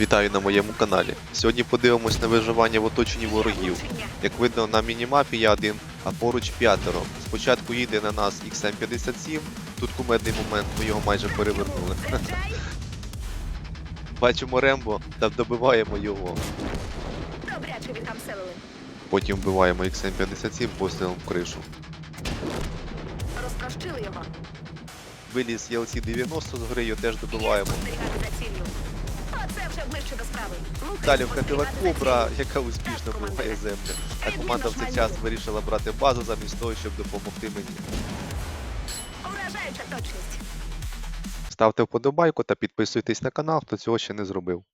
Вітаю на моєму каналі. Сьогодні подивимось на виживання в оточенні ворогів. Як видно на мінімапі я один, а поруч п'ятеро. Спочатку їде на нас XM57, тут кумедний момент, ми його майже перевернули. Бачимо Рембо та добиваємо його. Потім вбиваємо XM57 пострілом в кришу. Розтрощили його. Виліз ELC 90 з гри, його теж добиваємо. Далі вкатила кобра, яка успішно вбиває землю. А команда в цей час вирішила брати базу замість того, щоб допомогти мені. Ставте вподобайку та підписуйтесь на канал, хто цього ще не зробив.